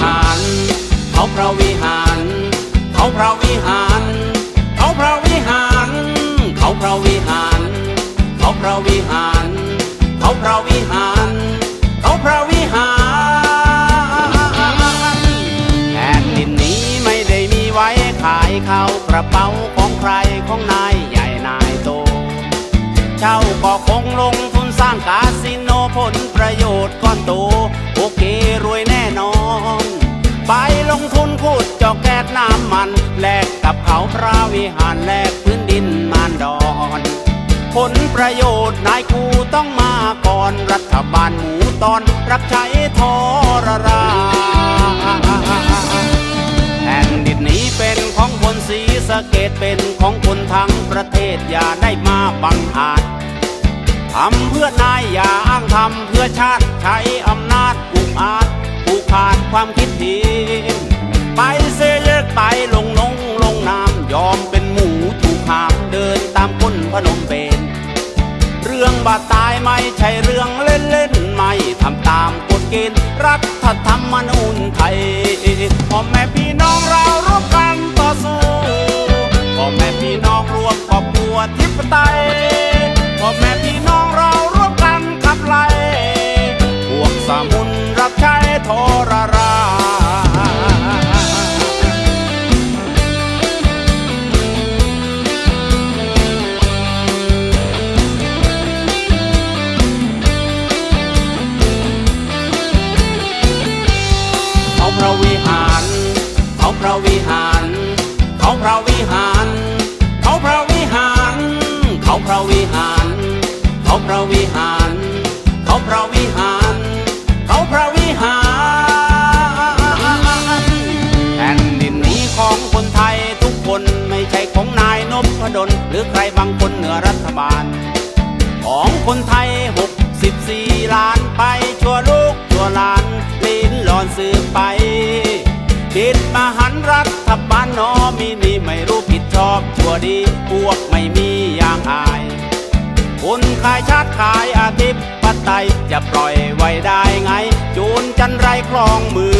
หาร เขาพระวิหาร เขาพระวิหาร เขาพระวิหาร เขาพระวิหาร เขาพระวิหาร เขาพระวิหาร เขาพระวิหารแผ่นดินนี้ไม่ได้มีไว้ขายข้าวกระเป๋าของใครของนายใหญ่นายโต เจ้าก็คงลงทุนสร้างคาสิโนผลประโยชน์ก้อนโต วิหารแลกพื้นดินมานดอนผลประโยชน์นายกูต้องมาก่อนรัฐบาลหมูตอนรับใช้ทรราแผ่นดินนี้เป็นของคนสีสะเกตเป็นของคนทั้งประเทศอย่าได้มาบังอาจทำเพื่อนายอย่าอ้างทำเพื่อชาติใช้อำนาจอุกอาจผูกขาดความคิดเห็นไปเสียเลิกไปล ยอมเป็นหมูถูกหามเดินตามคนพนมเปญเรื่องบาดตายไม่ใช่เรื่องเล่นเล่นๆไม่ทำตามกฎเกณฑ์รัฐธรรมนูญไทยพ่อแม่พี่น้องเราร่วมกันต่อสู้พ่อแม่พี่น้องรวมครอบครัวทิปไตยพ่อแม่พี่น้องเราร่วมกันขับไล่พวกสมุนรับใช้ทรร พระวิหาร เขาพระวิหาร เขาพระวิหาร รัฐบาลนอมีนี่ไม่รู้ผิดชอบชั่วดีพวกไม่มีอย่างอายคุณขายชาติขายอาทิตย์ปไตยจะปล่อยไว้ได้ไง จูนจันไรคลองมือ